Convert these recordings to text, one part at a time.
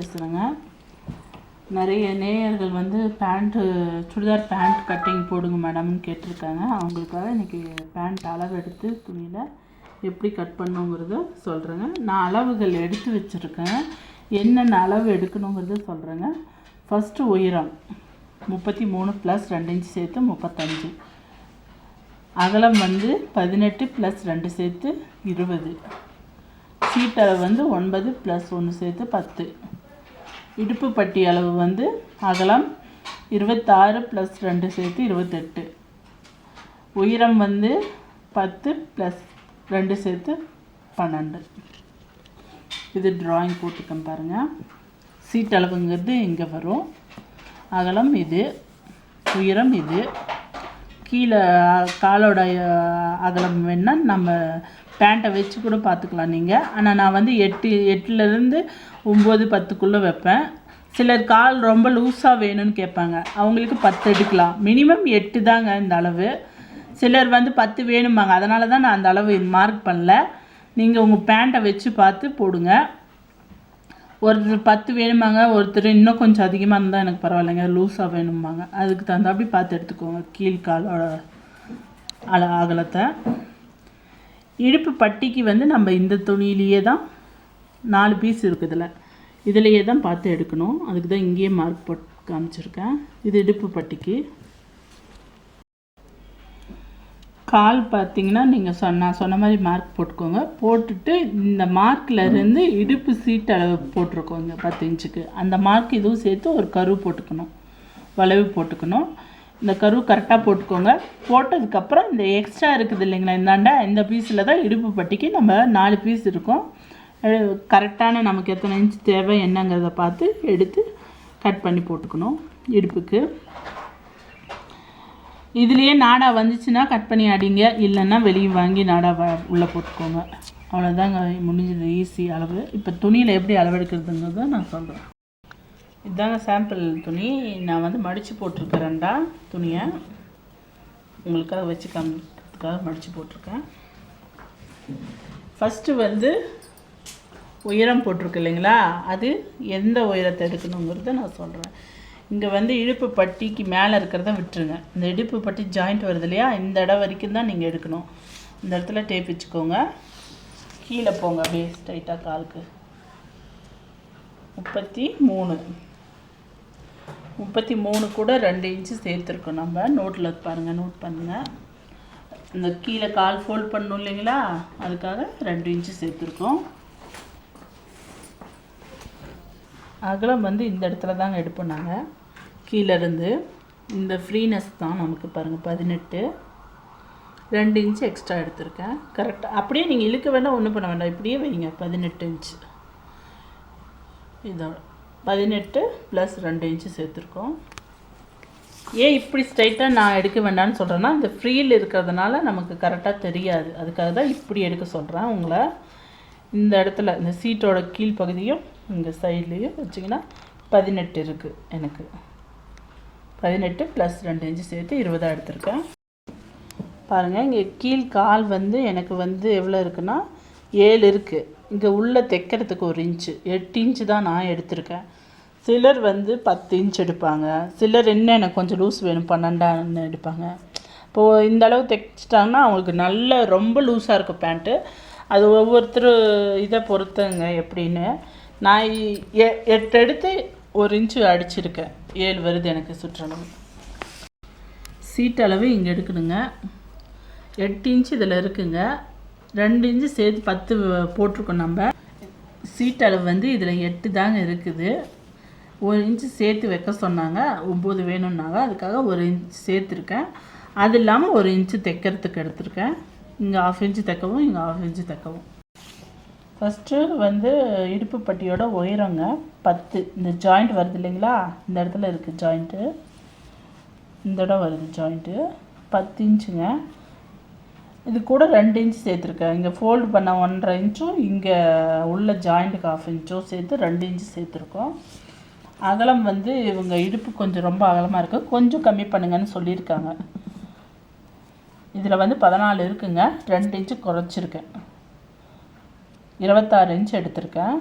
பேசுகிறேங்க நிறைய நேயர்கள் வந்து பேண்ட்டு சுடிதார் பேண்ட் கட்டிங் போடுங்க மேடம்னு கேட்டிருக்காங்க. அவங்களுக்காக இன்றைக்கி பேண்ட் அளவு எடுத்து துணியில் எப்படி கட் பண்ணுங்கிறத சொல்கிறேங்க நான் அளவுகள் எடுத்து வச்சுருக்கேன். என்னென்ன அளவு எடுக்கணுங்கிறத சொல்கிறேங்க ஃபஸ்ட்டு உயரம் முப்பத்தி மூணு ப்ளஸ் ரெண்டு இன்ச்சு சேர்த்து முப்பத்தஞ்சு. அகலம் வந்து பதினெட்டு ப்ளஸ் ரெண்டு சேர்த்து இருபது. சீட் அளவு வந்து ஒன்பது ப்ளஸ் ஒன்று சேர்த்து பத்து. இடுப்பு பட்டி அளவு வந்து அகலம் இருபத்தாறு ப்ளஸ் ரெண்டு சேர்த்து இருபத்தெட்டு. உயரம் வந்து பத்து ப்ளஸ் ரெண்டு சேர்த்து பன்னெண்டு. இது ட்ராயிங் போட்டுக்கேன் பாருங்கள் சீட் அளவுங்கிறது இங்கே வரும். அகலம் இது உயரம் இது. கீழே காலோட அகலம் வேணால் நம்ம பேண்ட்டை வச்சு கூட பார்த்துக்கலாம் நீங்கள் ஆனால் நான் வந்து எட்டு எட்டுலேருந்து ஒம்பது பத்துக்குள்ளே வைப்பேன். சிலர் கால் ரொம்ப லூஸாக வேணும்னு கேட்பாங்க. அவங்களுக்கு பத்து எடுக்கலாம். மினிமம் எட்டு தாங்க இந்த அளவு. சிலர் வந்து பத்து வேணுமாங்க அதனால தான் நான் அந்த அளவு மார்க் பண்ணல. நீங்கள் உங்கள் பேண்ட்டை வச்சு பார்த்து போடுங்க. ஒருத்தர் பத்து வேணுமாங்க ஒருத்தர் இன்னும் கொஞ்சம் அதிகமாக இருந்தால் எனக்கு பரவாயில்லைங்க. லூஸாக வேணுமாங்க அதுக்கு தகுந்தாப்படி பார்த்து எடுத்துக்கோங்க. கீழ்காலோட அல அகலத்தை. இடுப்பு பட்டிக்கு வந்து நம்ம இந்த துணியிலேயே தான் நாலு பீஸ் இருக்குதுல இதிலையே தான் பார்த்து எடுக்கணும். அதுக்கு தான் இங்கேயே மார்க் போட்டு காமிச்சிருக்கேன். இது இடுப்பு பட்டிக்கு. கால் பார்த்தீங்கன்னா நீங்கள் சொன்ன நான் சொன்ன மாதிரி மார்க் போட்டுக்கோங்க. போட்டுட்டு இந்த மார்க்கில் இருந்து இடுப்பு சீட் அளவு போட்டிருக்கோங்க பத்து இன்ச்சுக்கு அந்த மார்க் இதுவும் சேர்த்து ஒரு கரு போட்டுக்கணும். வளைவு போட்டுக்கணும். இந்த கரு கரெக்டாக போட்டுக்கோங்க. போட்டதுக்கப்புறம் இந்த எக்ஸ்ட்ரா இருக்குது இல்லைங்களா இந்தாண்டா இந்த பீஸில் தான் இடுப்பு பட்டிக்கு நம்ம நாலு பீஸ் இருக்கும். கரெக்டான நமக்கு எத்தனை இன்ச் தேவை என்னங்கிறத பார்த்து எடுத்து கட் பண்ணி போட்டுக்கணும் இடுப்புக்கு. இதுலேயே நாடா வந்துச்சுன்னா கட் பண்ணி அடிங்க இல்லைன்னா வெளியே வாங்கி நாடா வ- உள்ளே போட்டுக்கோங்க. அவ்வளோதாங்க முடிஞ்சது ஈஸி அளவு. இப்போ துணியில் எப்படி அளவெடுக்கிறதுங்கிறத நான் சொல்கிறேன் இதுதாங்க சாம்பிள் துணி. நான் வந்து மடித்து போட்டிருக்கிறேன்டா துணியை. உங்களுக்காக வச்சு காமிக்கிறதுக்காக மடித்து போட்டிருக்கேன். ஃபஸ்ட்டு வந்து உயரம் போட்டிருக்கு இல்லைங்களா? அது எந்த உயரத்தை எடுக்கணுங்கிறத நான் சொல்கிறேன் இங்கே வந்து இடுப்பு பட்டிக்கு மேலே இருக்கிறத விட்டுருங்க. இந்த இடுப்பு பட்டி ஜாயிண்ட் வருது இல்லையா? இந்த இடம் வரைக்கும் தான் நீங்கள் எடுக்கணும். இந்த இடத்துல டேப் வச்சுக்கோங்க. கீழே போங்க அப்படியே ஸ்ட்ரைட்டாக காலுக்கு. முப்பத்தி மூணு. முப்பத்தி மூணு கூட ரெண்டு இன்ச்சு சேர்த்துருக்கோம் நம்ம. நோட்டில் பாருங்கள் நோட் பண்ணுங்கள் இந்த கீழே கால் ஃபோல்ட் பண்ணணும் இல்லைங்களா? அதுக்காக ரெண்டு இன்ச்சு சேர்த்துருக்கோம். அகலம் வந்து இந்த இடத்துல தாங்க எடுப்போம் நாங்கள் கீழேருந்து இந்த ஃப்ரீனஸ் தான் நமக்கு பாருங்கள் பதினெட்டு. ரெண்டு இன்ச்சு எக்ஸ்ட்ரா எடுத்திருக்கேன். கரெக்டாக அப்படியே நீங்கள் இழுக்க வேண்டாம் ஒன்றும் பண்ண வேண்டாம். இப்படியே வைங்க பதினெட்டு இன்ச்சு. இதோட. பதினெட்டு ப்ளஸ் ரெண்டு இன்ச்சு சேர்த்துருக்கோம். ஏன் இப்படி ஸ்ட்ரைட்டாக நான் எடுக்க வேண்டாம்னு சொல்கிறேன்னா இந்த ஃப்ரீல் இருக்கிறதுனால நமக்கு கரெக்டாக தெரியாது. அதுக்காக தான் இப்படி எடுக்க சொல்கிறேன் உங்களை. இந்த இடத்துல இந்த சீட்டோட கீழ்ப்பகுதியும் இங்கே சைட்லேயும் வச்சிங்கன்னா பதினெட்டு இருக்குது எனக்கு. பதினெட்டு ப்ளஸ் ரெண்டு இன்ச்சு சேர்த்து இருபதாக எடுத்திருக்கேன். பாருங்கள் இங்கே கீழ் கால் வந்து எனக்கு வந்து எவ்வளோ இருக்குன்னா ஏழு இருக்குது இங்கே உள்ளே தைக்கிறதுக்கு ஒரு இன்ச்சு. எட்டு இன்ச்சு தான் நான் எடுத்திருக்கேன். சிலர் வந்து பத்து இன்ச் எடுப்பாங்க. சிலர் என்ன எனக்கு கொஞ்சம் லூஸ் வேணும் பன்னெண்டான்னு எடுப்பாங்க. இப்போது இந்த அளவு தைச்சிட்டாங்கன்னா அவங்களுக்கு நல்ல ரொம்ப லூஸாக இருக்கும் பேண்ட்டு. அது ஒவ்வொருத்தர் இதை பொறுத்துங்க எப்படின்னு. நான் எ- எட்டு எடுத்து ஒரு இன்ச்சு அடிச்சிருக்கேன். ஏழு வருது எனக்கு சுற்றளவு. சீட் அளவு இங்கே எடுக்கணுங்க. எட்டு இன்ச்சு இதில் இருக்குங்க. ரெண்டு இன்ச்சு சேர்த்து பத்து போட்டிருக்கோம் நம்ம. சீட் அளவு வந்து இதில் எட்டு தாங்க இருக்குது. ஒரு இன்ச்சு சேர்த்து வைக்க சொன்னாங்க. ஒம்பது வேணும்னாங்க. அதுக்காக ஒரு இன்ச் சேர்த்துருக்கேன். அது இல்லாமல் ஒரு இன்ச்சு தைக்கிறதுக்கு எடுத்திருக்கேன். இங்கே ஆஃப் இன்ச்சு தைக்கவும் இங்கே ஆஃப் இன்ச்சு தைக்கவும். ஃபஸ்ட்டு வந்து இடுப்பு பட்டியோட உயரங்க பத்து. இந்த ஜாயிண்ட் வருது இல்லைங்களா? இந்த இடத்துல இருக்குது ஜாயிண்ட்டு இந்த இடம் வருது ஜாயிண்ட்டு பத்து இன்ச்சுங்க. இது கூட ரெண்டு இன்ச் சேர்த்துருக்கேன். இங்கே ஃபோல்டு பண்ண ஒன்றரை இன்ச்சும் இங்கே உள்ள ஜாயிண்ட்டுக்கு ஆஃப் இன்ச்சும் சேர்த்து ரெண்டு இன்ச்சு சேர்த்துருக்கோம். அகலம் வந்து இவங்க இடுப்பு கொஞ்சம் ரொம்ப அகலமாக இருக்குது கொஞ்சம் கம்மி பண்ணுங்கன்னு சொல்லியிருக்காங்க. இதில் வந்து பதினாலு இருக்குங்க. ரெண்டு இன்ச்சு குறைச்சிருக்கேன். இருபத்தாறு இன்ச் எடுத்திருக்கேன்.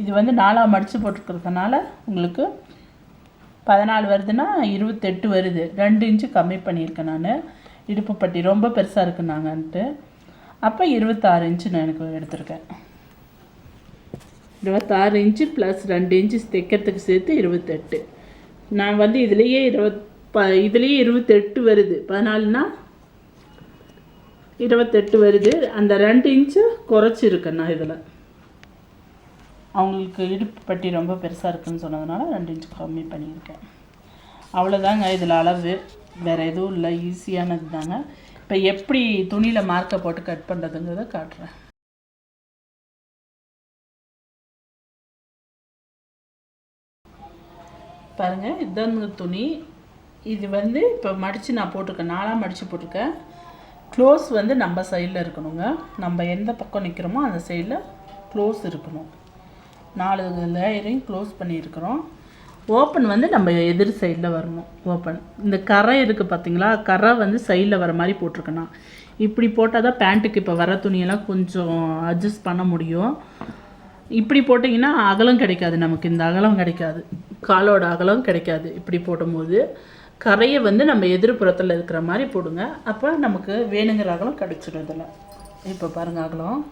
இது வந்து நாலாக மடித்து போட்டிருக்கிறதுனால உங்களுக்கு பதினாலு வருதுன்னா இருபத்தெட்டு வருது. ரெண்டு இன்ச்சு கம்மி பண்ணியிருக்கேன் நான். இடுப்பு பட்டி ரொம்ப பெருசாக இருக்குனாங்கன்ட்டு அப்போ இருபத்தாறு இன்ச்சு நான் எனக்கு எடுத்திருக்கேன். இருபத்தாறு இன்ச்சு ப்ளஸ் ரெண்டு இன்ச்சு தைக்கிறதுக்கு சேர்த்து இருபத்தெட்டு. நான் வந்து இதுலேயே இருபத் ப இதுலேயே இருபத்தெட்டு வருது. பதினாலுனா இருபத்தெட்டு வருது. அந்த ரெண்டு இன்ச்சு குறைச்சிருக்கேன் நான் இதில். அவங்களுக்கு இடுப்பு பட்டி ரொம்ப பெருசாக இருக்குன்னு சொன்னதுனால ரெண்டு இன்ச்சு கம்மி பண்ணியிருக்கேன். அவ்வளோதாங்க இதில் அளவு. வேறு எதுவும் இல்லை ஈஸியானது தாங்க. இப்போ எப்படி துணியில் மார்க்கை போட்டு கட் பண்ணுறதுங்கிறத காட்டுறேன். பாருங்கள் இதுதான் துணி. இது வந்து இப்போ மடித்து நான் போட்டிருக்கேன் நாளாக மடித்து போட்டிருக்கேன். க்ளோஸ் வந்து நம்ம சைடில் இருக்கணுங்க. நம்ம எந்த பக்கம் நிற்கிறோமோ அந்த சைடில் க்ளோஸ் இருக்கணும். நாலு லேயரையும் க்ளோஸ் பண்ணியிருக்கிறோம். ஓப்பன் வந்து நம்ம எதிர் சைடில் வரணும் ஓப்பன் இந்த கரை இருக்குது பார்த்தீங்களா கரை வந்து சைடில் வர மாதிரி போட்டிருக்கணும் இப்படி போட்டால் தான் பேண்ட்டுக்கு இப்போ வர துணியெல்லாம் கொஞ்சம் அட்ஜஸ்ட் பண்ண முடியும். இப்படி போட்டிங்கன்னா அகலம் கிடைக்காது நமக்கு. இந்த அகலம் கிடைக்காது. காலோட அகலம் கிடைக்காது இப்படி போடும்போது. கரையை வந்து நம்ம எதிர்ப்புறத்தில் இருக்கிற மாதிரி போடுங்க. அப்போ நமக்கு வேணுங்கிற அகலம் கிடைச்சிடும் இதில். இப்போ பாருங்கள் அகலம்.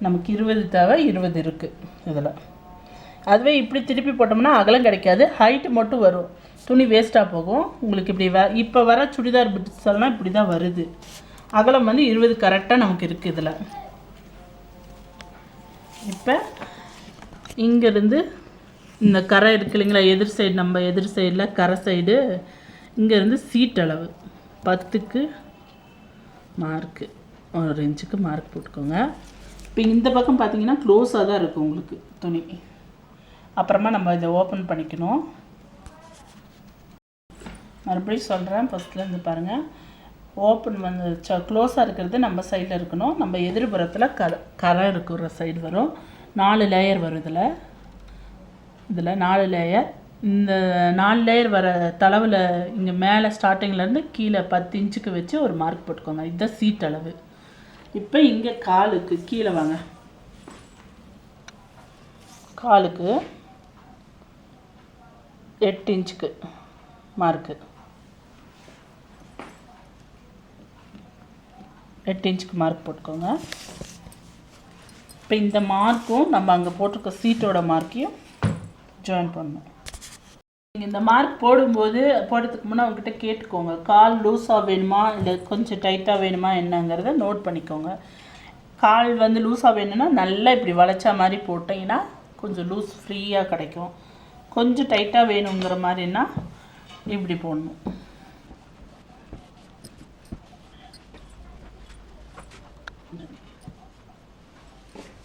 நமக்கு இருபது தேவை இருபது இருக்குது இதில். அதுவே இப்படி திருப்பி போட்டோம்னா அகலம் கிடைக்காது. ஹைட்டு மட்டும் வரும். துணி வேஸ்ட்டாக போகும். உங்களுக்கு இப்படி வ இப்போ வர சுடிதார் பிட்ஸ் எல்லாம் இப்படி தான் வருது. அகலம் வந்து இருபது கரெக்டாக நமக்கு இருக்குது இதில். இப்போ இங்கேருந்து இந்த கரை இருக்கு இல்லைங்களா எதிர் சைடு நம்ம எதிர் சைடில் கரை சைடு இங்கேருந்து சீட் அளவு. பத்துக்கு மார்க்கு ஒரு இன்ச்சுக்கு மார்க் போட்டுக்கோங்க. இப்போ இந்த பக்கம் பார்த்தீங்கன்னா க்ளோஸாக தான் இருக்கும் உங்களுக்கு துணி. அப்புறமா நம்ம இதை ஓப்பன் பண்ணிக்கணும். மறுபடியும் சொல்கிறேன் ஃபஸ்ட்லேருந்து பாருங்கள் ஓப்பன் வந்து க்ளோஸாக இருக்கிறது நம்ம சைடில் இருக்கணும். நம்ம எதிர்புறத்தில் க கரை இருக்கிற சைடு வரும். நாலு லேயர் வரும் இதில். இதில் நாலு லேயர் இந்த நாலு லேயர் வர தளவில் இங்கே மேலே ஸ்டார்டிங்லேருந்து கீழே பத்து இன்ச்சுக்கு வச்சு ஒரு மார்க் போட்டுக்கோங்க. இதுதான் சீட் அளவு. இப்போ இங்கே காலுக்கு கீழே வாங்க. காலுக்கு எட்டு இன்ச்சுக்கு மார்க்கு. எட்டு இன்ச்சுக்கு மார்க் போட்டுக்கோங்க. இப்போ இந்த மார்க்கும் நம்ம அங்கே போட்டிருக்க சீட்டோட மார்க்கையும் ஜாயின் பண்ணணும். நீங்கள் இந்த மார்க் போடும்போது போடுறதுக்கு முன்னே அவங்ககிட்ட கேட்டுக்கோங்க. கால் லூஸாக வேணுமா? இல்லை கொஞ்சம் டைட்டாக வேணுமா? என்னங்கிறத நோட் பண்ணிக்கோங்க. கால் வந்து லூஸாக வேணும்னா நல்லா இப்படி வளைச்சா மாதிரி போட்டிங்கன்னா கொஞ்சம் லூஸ் ஃப்ரீயாக கிடைக்கும். கொஞ்சம் டைட்டாக வேணுங்கிற மாதிரின்னா இப்படி போடணும்.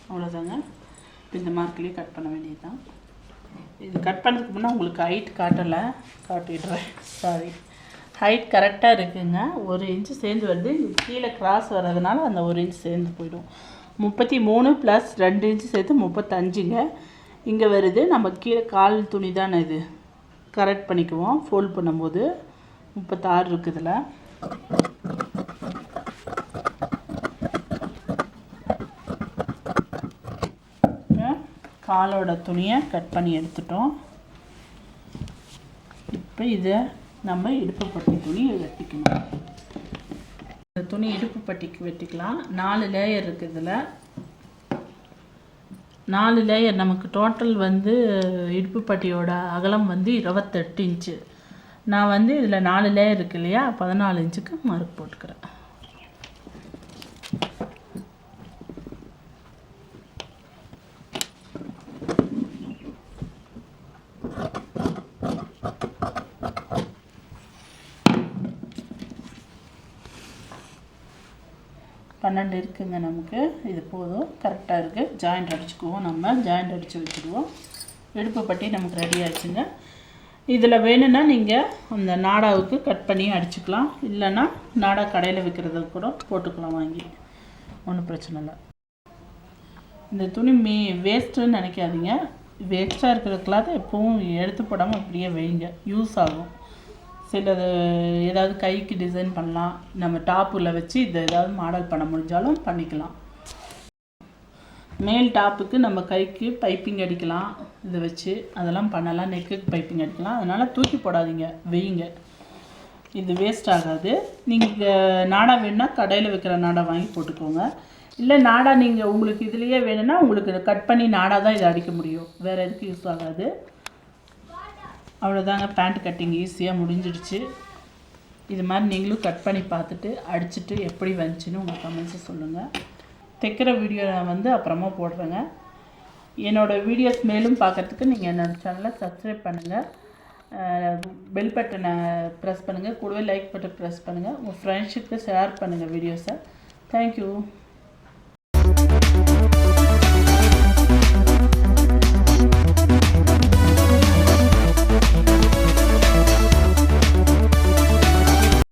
அவ்வளோதாங்க இப்போ இந்த மார்க்லேயே கட் பண்ண வேண்டியது தான் இது கட் பண்ணதுக்கு முன்னே உங்களுக்கு ஹைட் காட்டலை. காட்டிடுறேன். சாரி ஹைட் கரெக்டாக இருக்குங்க. ஒரு இன்ச்சு சேர்ந்து வருது. கீழே கிராஸ் வர்றதுனால அந்த ஒரு இன்ச் சேர்ந்து போயிடும். முப்பத்தி மூணு ப்ளஸ் ரெண்டு இன்ச்சு சேர்த்து முப்பத்தஞ்சுங்க. இங்கே வருது. நம்ம கீழே கால் துணி தானே இது? கரெக்ட் பண்ணிக்குவோம். ஃபோல்ட் பண்ணும்போது முப்பத்தாறு இருக்குது இதில் காலோட துணியை கட் பண்ணி எடுத்துட்டோம். இப்போ இதை நம்ம இடுப்பு பட்டி துணியை வெட்டிக்கணும். இந்த துணி இடுப்பு பட்டிக்கு வெட்டிக்கலாம். நாலு லேயர் இருக்குது இதில். நாலு லேயர் நமக்கு டோட்டல் வந்து இடுப்பு பட்டியோட அகலம் வந்து இருபத்தெட்டு இன்ச்சு நான் வந்து இதில் நாலு லேயர் இருக்கு இல்லையா? பதினாலு இன்ச்சுக்கு மார்க் போட்டுக்கிறேன். பன்னெண்டு இருக்குங்க நமக்கு. இது போதும். கரெக்டாக இருக்குது ஜாயிண்ட் அடிச்சுக்குவோம் நம்ம. ஜாயிண்ட் அடித்து வச்சுடுவோம். இடுப்பு பட்டி நமக்கு ரெடி ஆச்சுங்க இதில் வேணும்னா நீங்கள் அந்த நாடாவுக்கு கட் பண்ணி அடிச்சுக்கலாம். இல்லைன்னா நாடா கடையில் விற்கிறது கூட போட்டுக்கலாம் வாங்கி. ஒன்றும் பிரச்சனை இல்லை. இந்த துணி மீ வேஸ்ட்டுன்னு நினைக்காதீங்க. இது எக்ஸ்ட்ரா இருக்கிற கிளாத்தை எப்பவும் எடுத்து போடாமல் அப்படியே வைங்க. யூஸ் ஆகும். சில ஏதாவது கைக்கு டிசைன் பண்ணலாம். நம்ம டாப்பில் வச்சு இதை ஏதாவது மாடல் பண்ண முடிஞ்சாலும் பண்ணிக்கலாம். மேல் டாப்புக்கு நம்ம கைக்கு பைப்பிங் அடிக்கலாம். இதை வச்சு அதெல்லாம் பண்ணலாம். நெக்குக்கு பைப்பிங் அடிக்கலாம். அதனால் தூக்கி போடாதீங்க. வெய்யுங்க இது வேஸ்ட் ஆகாது. நீங்கள் நாடா வேணும்னா கடையில் வைக்கிற நாடா வாங்கி போட்டுக்கோங்க. இல்லை நாடா நீங்கள் உங்களுக்கு இதுலேயே வேணும்னா உங்களுக்கு கட் பண்ணி நாடா தான் இதை அடிக்க முடியும். வேறு எதுக்கு யூஸ் ஆகாது. அவ்வளோதாங்க பேண்ட் கட்டிங் ஈஸியாக முடிஞ்சிடுச்சு. இது மாதிரி நீங்களும் கட் பண்ணி பார்த்துட்டு அடிச்சுட்டு எப்படி வந்துச்சுன்னு உங்கள் கமெண்ட்ஸை சொல்லுங்கள் தைக்கிற வீடியோ நான் வந்து அப்புறமா போடுறேங்க. என்னோடய வீடியோஸ் மேலும் பார்க்கறதுக்கு நீங்கள் என்னோடய சேனலை சப்ஸ்கிரைப் பண்ணுங்கள் பெல் பட்டனை ப்ரெஸ் பண்ணுங்கள் கூடவே லைக் பட்டன் ப்ரெஸ் பண்ணுங்கள் உங்கள் ஃப்ரெண்ட்ஸுக்கு ஷேர் பண்ணுங்கள் வீடியோஸை தேங்க்யூ